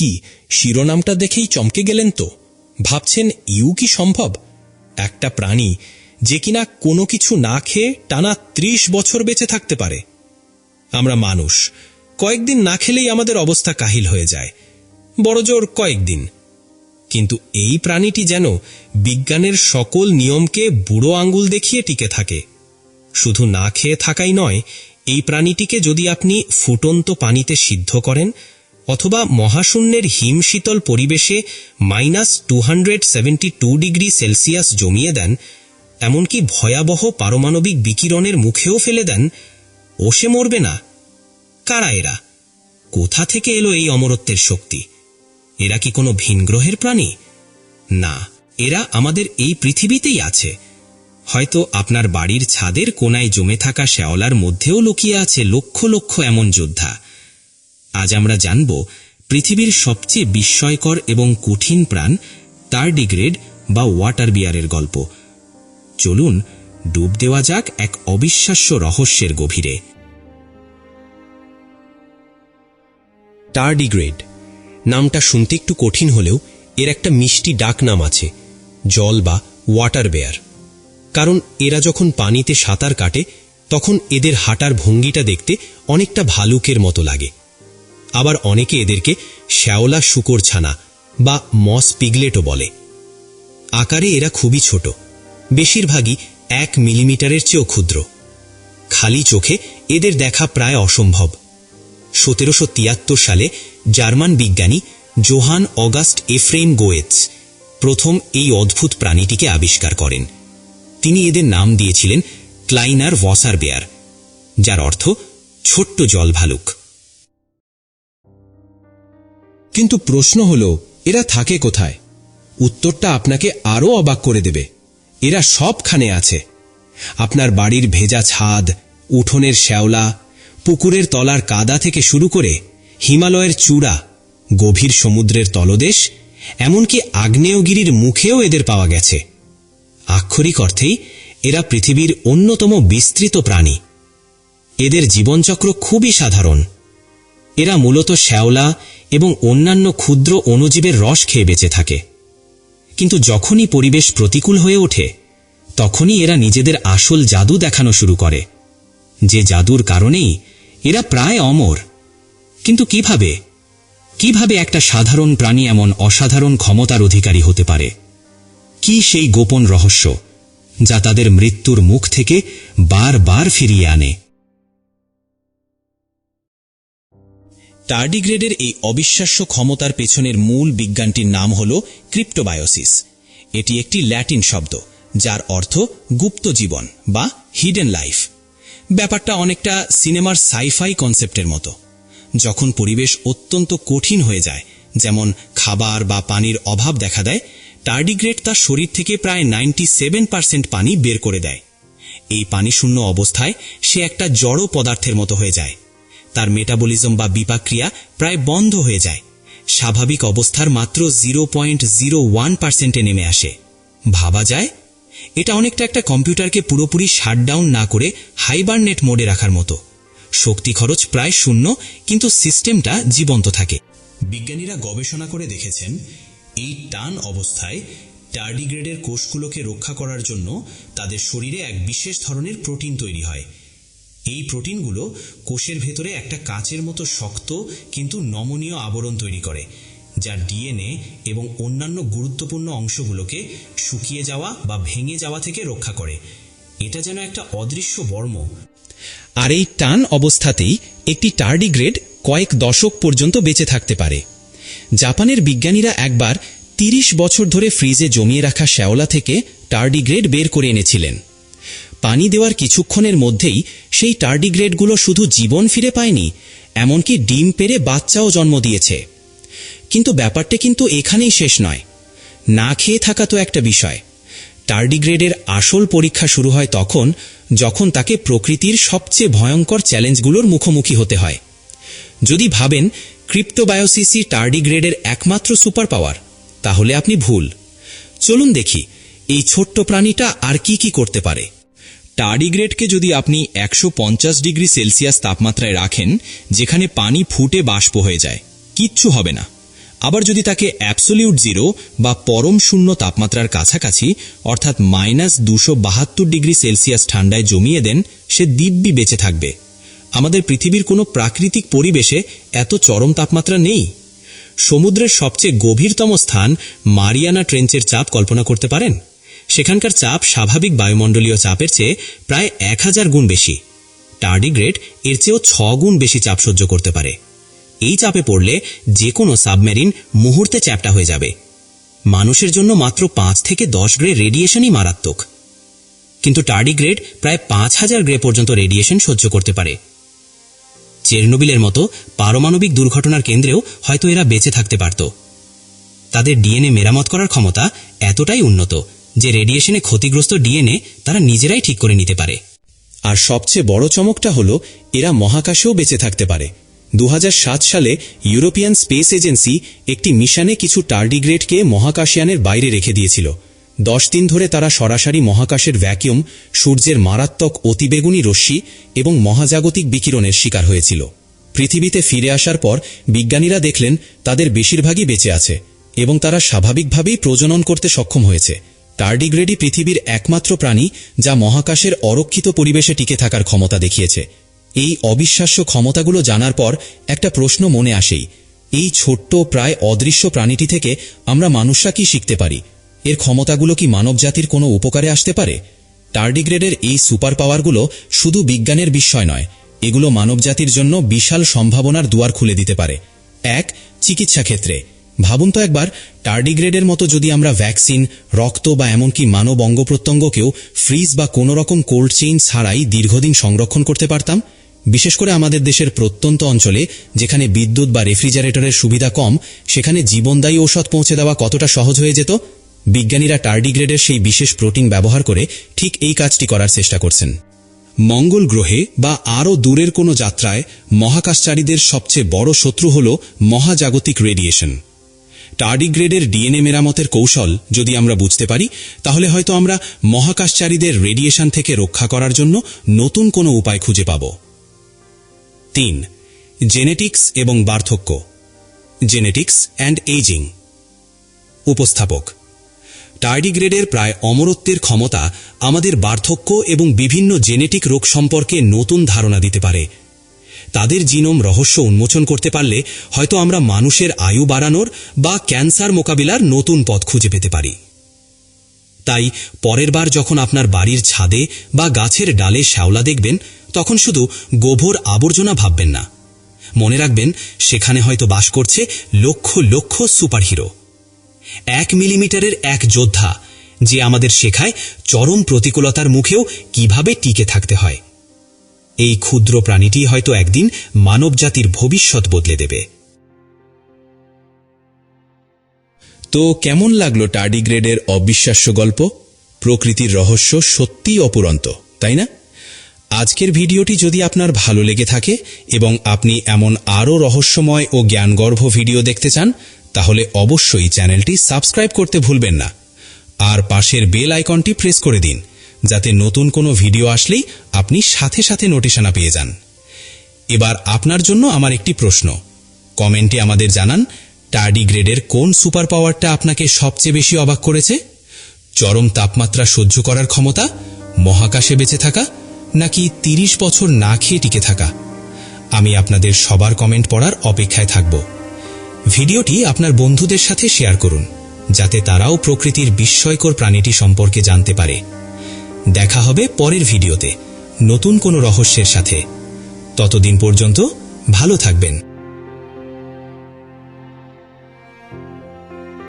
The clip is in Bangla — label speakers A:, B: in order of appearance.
A: কি শিরোনামটা দেখেই চমকে গেলেন তো? ভাবছেন ইউ কি সম্ভব? একটা প্রাণী যে কিনা কোনো কিছু না খেয়ে টানা ত্রিশ বছর বেঁচে থাকতে পারে। আমরা মানুষ, কয়েকদিন না খেলেই আমাদের অবস্থা কাহিল হয়ে যায়। বড়জোর কয়েকদিন। কিন্তু এই প্রাণীটি যেন বিজ্ঞানের সকল নিয়মকে বুড়ো আঙ্গুল দেখিয়ে টিকে থাকে। শুধু না খেয়ে থাকাই নয়, এই প্রাণীটিকে যদি আপনি ফুটন্ত পানিতে সিদ্ধ করেন অথবা মহাশূন্যের হিমশীতল পরিবেশে মাইনাস টু ডিগ্রি সেলসিয়াস জমিয়ে দেন, এমনকি ভয়াবহ পারমাণবিক বিকিরণের মুখেও ফেলে দেন, ও সে মরবে না। কারা এরা? কোথা থেকে এলো এই অমরত্বের শক্তি? এরা কি কোনো ভিনগ্রহের প্রাণী? না, এরা আমাদের এই পৃথিবীতেই আছে। হয়তো আপনার বাড়ির ছাদের কোনায় জমে থাকা শ্যাওলার মধ্যেও লুকিয়ে আছে লক্ষ লক্ষ এমন যোদ্ধা। আজ আমরা জানব পৃথিবীর সবচেয়ে বিস্ময়কর এবং কঠিন প্রাণ টার্ডিগ্রেড বা ওয়াটার বিয়ারের গল্প। চলুন, ডুব দেওয়া যাক এক অবিশ্বাস্য রহস্যের গভীরে। টার্ডিগ্রেড নামটা শুনতে একটু কঠিন হলেও এর একটা মিষ্টি ডাক নাম আছে, জল বা ওয়াটার বেয়ার। কারণ এরা যখন পানিতে সাঁতার কাটে, তখন এদের হাঁটার ভঙ্গিটা দেখতে অনেকটা ভালুকের মতো লাগে। আবার অনেকে এদেরকে শ্যাওলা শুকর ছানা বা মস পিগলেটও বলে। আকারে এরা খুবই ছোট, বেশিরভাগই এক মিলিমিটারের চেয়েও ক্ষুদ্র। খালি চোখে এদের দেখা প্রায় অসম্ভব। সতেরোশো তিয়াত্তর সালে জার্মান বিজ্ঞানী জোহান অগাস্ট এফ্রেম গোয়েটস প্রথম এই অদ্ভুত প্রাণীটিকে আবিষ্কার করেন। তিনি এদের নাম দিয়েছিলেন ক্লাইনার ওয়াসার বেয়ার যার অর্থ ছোট্ট জল ভালুক
B: কিন্তু প্রশ্ন হল, এরা থাকে কোথায়? উত্তরটা আপনাকে আরও অবাক করে দেবে। এরা সবখানে আছে। আপনার বাড়ির ভেজা ছাদ, উঠোনের শ্যাওলা, পুকুরের তলার কাদা থেকে শুরু করে হিমালয়ের চূড়া, গভীর সমুদ্রের তলদেশ, এমনকি আগ্নেয়গিরির মুখেও এদের পাওয়া গেছে। আক্ষরিক অর্থেই এরা পৃথিবীর অন্যতম বিস্তৃত প্রাণী। এদের জীবনচক্র খুবই সাধারণ। এরা মূলত শ্যাওলা এবং অন্যান্য ক্ষুদ্র অণুজীবের রস খেয়ে বেঁচে থাকে। কিন্তু যখনই পরিবেশ প্রতিকূল হয়ে ওঠে, তখনই এরা নিজেদের আসল জাদু দেখানো শুরু করে। যে জাদুর কারণেই এরা প্রায় অমর। কিন্তু কীভাবে? কীভাবে একটা সাধারণ প্রাণী এমন অসাধারণ ক্ষমতার অধিকারী হতে পারে? কি সেই গোপন রহস্য, যা তাদের মৃত্যুর মুখ থেকে বারবার ফিরিয়ে আনে? টার্ডিগ্রেডের এই অবিশ্বাস্য ক্ষমতার পেছনের মূল বিজ্ঞানটির নাম হল ক্রিপ্টোবায়োসিস। এটি একটি ল্যাটিন শব্দ, যার অর্থ গুপ্ত জীবন বা হিডেন লাইফ ব্যাপারটা অনেকটা সিনেমার সাইফাই কনসেপ্টের মতো। যখন পরিবেশ অত্যন্ত কঠিন হয়ে যায়, যেমন খাবার বা পানির অভাব দেখা দেয় টার্ডিগ্রেড তার শরীর থেকে প্রায় নাইনটি সেভেন পার্সেন্ট পানি বের করে দেয়। এই পানিশূন্য অবস্থায় সে একটা জড় পদার্থের মতো হয়ে যায়। তার মেটাবলিজম বা বিপাক্রিয়া প্রায় বন্ধ হয়ে যায়। স্বাভাবিক অবস্থার মাত্র জিরো পয়েন্ট জিরো ওয়ান পার্সেন্টে নেমে আসে। ভাবা যায়? এটা অনেকটা একটা কম্পিউটারকে পুরোপুরি শাটডাউন না করে হাইবারনেট মোডে রাখার মতো। শক্তি খরচ প্রায় শূন্য, কিন্তু সিস্টেমটা জীবন্ত থাকে। বিজ্ঞানীরা গবেষণা করে দেখেছেন, এই টান অবস্থায় টার্ডিগ্রেডের কোষগুলোকে রক্ষা করার জন্য তাদের শরীরে এক বিশেষ ধরনের প্রোটিন তৈরি হয় এই প্রোটিনগুলো কোষের ভেতরে একটা কাচের মতো শক্ত কিন্তু নমনীয় আবরণ তৈরি করে যা ডিএনএ এবং অন্যান্য গুরুত্বপূর্ণ অংশগুলোকে শুকিয়ে যাওয়া বা ভেঙে যাওয়া থেকে রক্ষা করে। এটা যেন একটা অদৃশ্য বর্ম। আর এই টান অবস্থাতেই একটি টার্ডিগ্রেড কয়েক দশক পর্যন্ত বেঁচে থাকতে পারে। জাপানের বিজ্ঞানীরা একবার তিরিশ বছর ধরে ফ্রিজে জমিয়ে রাখা শ্যাওলা থেকে টার্ডিগ্রেড বের করে এনেছিলেন। পানি দেওয়ার কিছুক্ষণের মধ্যেই সেই টার্ডিগ্রেডগুলো শুধু জীবন ফিরে পায়নি, এমনকি ডিম পেরে বাচ্চাও জন্ম দিয়েছে। কিন্তু ব্যাপারটা কিন্তু এখানেই শেষ নয়। না খেয়ে থাকা তো একটা বিষয়। টার্ডিগ্রেডের আসল পরীক্ষা শুরু হয় তখন, যখন তাকে প্রকৃতির সবচেয়ে ভয়ঙ্কর চ্যালেঞ্জগুলোর মুখোমুখি হতে হয়। যদি ভাবেন ক্রিপ্টোবায়োসিসি টার্ডিগ্রেডের একমাত্র সুপার পাওয়ার তাহলে আপনি ভুল। চলুন দেখি, এই ছোট্ট প্রাণীটা আর কি কি করতে পারে। টার্ডিগ্রেডকে যদি আপনি একশো পঞ্চাশ ডিগ্রি সেলসিয়াস তাপমাত্রায় রাখেন, যেখানে পানি ফুটে বাষ্প হয়ে যায়, কিচ্ছু হবে না। আবার যদি তাকে অ্যাবসোলিউট জিরো বা পরম শূন্য তাপমাত্রার কাছাকাছি, অর্থাৎ মাইনাস দুশো বাহাত্তর ডিগ্রি সেলসিয়াস ঠান্ডায় জমিয়ে দেন, সে দিব্যি বেঁচে থাকবে। আমাদের পৃথিবীর কোনো প্রাকৃতিক পরিবেশে এত চরম তাপমাত্রা নেই। সমুদ্রের সবচেয়ে গভীরতম স্থান মারিয়ানা ট্রেঞ্চের চাপ কল্পনা করতে পারেন? সেখানকার চাপ স্বাভাবিক বায়ুমণ্ডলীয় চাপের চেয়ে প্রায় এক হাজার গুণ বেশি। টার্ডিগ্রেড এর চেয়েও ছ গুণ বেশি চাপ সহ্য করতে পারে। এই চাপে পড়লে যে কোনো সাবমেরিন মুহূর্তে চ্যাপটা হয়ে যাবে। মানুষের জন্য মাত্র পাঁচ থেকে দশ গ্রে রেডিয়েশনই মারাত্মক। কিন্তু টার্ডিগ্রেড প্রায় পাঁচ হাজার গ্রে পর্যন্ত রেডিয়েশন সহ্য করতে পারে। চেরনোবিলের মতো পারমাণবিক দুর্ঘটনার কেন্দ্রেও হয়তো এরা বেঁচে থাকতে পারত। তাদের ডিএনএ মেরামত করার ক্ষমতা এতটাই উন্নত যে রেডিয়েশনে ক্ষতিগ্রস্ত ডিএনএ তারা নিজেরাই ঠিক করে নিতে পারে। আর সবচেয়ে বড় চমকটা হল, এরা মহাকাশেও বেঁচে থাকতে পারে। দু হাজার সাত সালে ইউরোপিয়ান স্পেস এজেন্সি একটি মিশনে কিছু টার্ডিগ্রেডকে মহাকাশয়ানের বাইরে রেখে দিয়েছিল। দশ দিন ধরে তারা সরাসরি মহাকাশের ভ্যাকিউম সূর্যের মারাত্মক অতিবেগুনি রশ্মি এবং মহাজাগতিক বিকিরণের শিকার হয়েছিল। পৃথিবীতে ফিরে আসার পর বিজ্ঞানীরা দেখলেন, তাদের বেশিরভাগই বেঁচে আছে এবং তারা স্বাভাবিকভাবেই প্রজনন করতে সক্ষম হয়েছে। টার্ডিগ্রেডই পৃথিবীর একমাত্র প্রাণী যা মহাকাশের অরক্ষিত পরিবেশে টিকে থাকার ক্ষমতা দেখিয়েছে। এই অবিশ্বাস্য ক্ষমতাগুলো জানার পর একটা প্রশ্ন মনে আসেই। এই ছোট্ট, প্রায় অদৃশ্য প্রাণীটি থেকে আমরা মানুষরা কি শিখতে পারি? এর ক্ষমতাগুলো কি মানবজাতির কোনো উপকারে আসতে পারে? টার্ডিগ্রেডের এই সুপার পাওয়ারগুলো শুধু বিজ্ঞানের বিস্ময় নয়, এগুলো মানবজাতির জন্য বিশাল সম্ভাবনার দুয়ার খুলে দিতে পারে। এক, চিকিৎসা ক্ষেত্রে। ভাবুন তো একবার টার্ডিগ্রেডের মতো যদি আমরা ভ্যাকসিন রক্ত বা এমনকি মানব অঙ্গপ্রত্যঙ্গকেও ফ্রিজ বা কোনো রকম কোল্ড চেইন ছাড়াই দীর্ঘদিন সংরক্ষণ করতে পারতাম। বিশেষ করে আমাদের দেশের প্রত্যন্ত অঞ্চলে, যেখানে বিদ্যুৎ বা রেফ্রিজারেটরের সুবিধা কম, সেখানে জীবনদায়ী ঔষধ পৌঁছে দেওয়া কতটা সহজ হয়ে যেত? বিজ্ঞানীরা টার্ডিগ্রেডের সেই বিশেষ প্রোটিন ব্যবহার করে ঠিক এই কাজটি করার চেষ্টা করছেন। মঙ্গল গ্রহে বা আরও দূরের কোনো যাত্রায় মহাকাশচারীদের সবচেয়ে বড় শত্রু হল মহাজাগতিক রেডিয়েশন টার্ডিগ্রেডের ডিএনএ মেরামতের কৌশল যদি আমরা বুঝতে পারি, তাহলে হয়তো আমরা মহাকাশচারীদের রেডিয়েশন থেকে রক্ষা করার জন্য নতুন কোনো উপায় খুঁজে পাব। তিন জেনেটিক্স এবং বার্ধক্য জেনেটিক্স অ্যান্ড এইজিং উপস্থাপক টার্ডিগ্রেডের প্রায় অমরত্বের ক্ষমতা আমাদের বার্ধক্য এবং বিভিন্ন জেনেটিক রোগ সম্পর্কে নতুন ধারণা দিতে পারে তাদের জিনোম রহস্য উন্মোচন করতে পারলে হয়তো আমরা মানুষের আয়ু বাড়ানোর বা ক্যান্সার মোকাবিলার নতুন পথ খুঁজে পেতে পারি। তাই পরের বার যখন আপনার বাড়ির ছাদে বা গাছের ডালে শ্যাওলা দেখবেন, তখন শুধু গোবর আবর্জনা ভাববেন না। মনে রাখবেন, সেখানে হয়তো বাস করছে লক্ষ লক্ষ সুপারহিরো। এক মিলিমিটারের এক যোদ্ধা, যে আমাদের শেখায় চরম প্রতিকূলতার মুখেও কীভাবে টিকে থাকতে হয়। এই ক্ষুদ্র প্রাণীটি হয়তো একদিন মানবজাতির ভবিষ্যৎ বদলে দেবে। তো কেমন লাগল টার্ডিগ্রেডের অবিশ্বাস্য গল্প? প্রকৃতির রহস্য সত্যিই অপুরন্ত, তাই না? আজকের ভিডিওটি যদি আপনার ভালো লেগে থাকে এবং আপনি এমন আরও রহস্যময় ও জ্ঞানগর্ভ ভিডিও দেখতে চান, তাহলে অবশ্যই চ্যানেলটি সাবস্ক্রাইব করতে ভুলবেন না। আর পাশের বেল আইকনটি প্রেস করে দিন। যাতে নতুন কোনো ভিডিও আসলেই আপনি সাথে সাথে নোটিশানা পেয়ে যান। এবার আপনার জন্য আমার একটি প্রশ্ন। কমেন্টে আমাদের জানান টার্ডিগ্রেডের কোন সুপার পাওয়ারটা আপনাকে সবচেয়ে বেশি অবাক করেছে? চরম তাপমাত্রা সহ্য করার ক্ষমতা, মহাকাশে বেঁচে থাকা, নাকি তিরিশ বছর না খেয়ে টিকে থাকা? আমি আপনাদের সবার কমেন্ট পড়ার অপেক্ষায় থাকব। ভিডিওটি আপনার বন্ধুদের সাথে শেয়ার করুন, যাতে তারাও প্রকৃতির বিস্ময়কর প্রাণীটি সম্পর্কে জানতে পারে। দেখা হবে পরের ভিডিওতে। নতুন কোনো রহস্যের সাথে। ততদিন পর্যন্ত ভালো থাকবেন।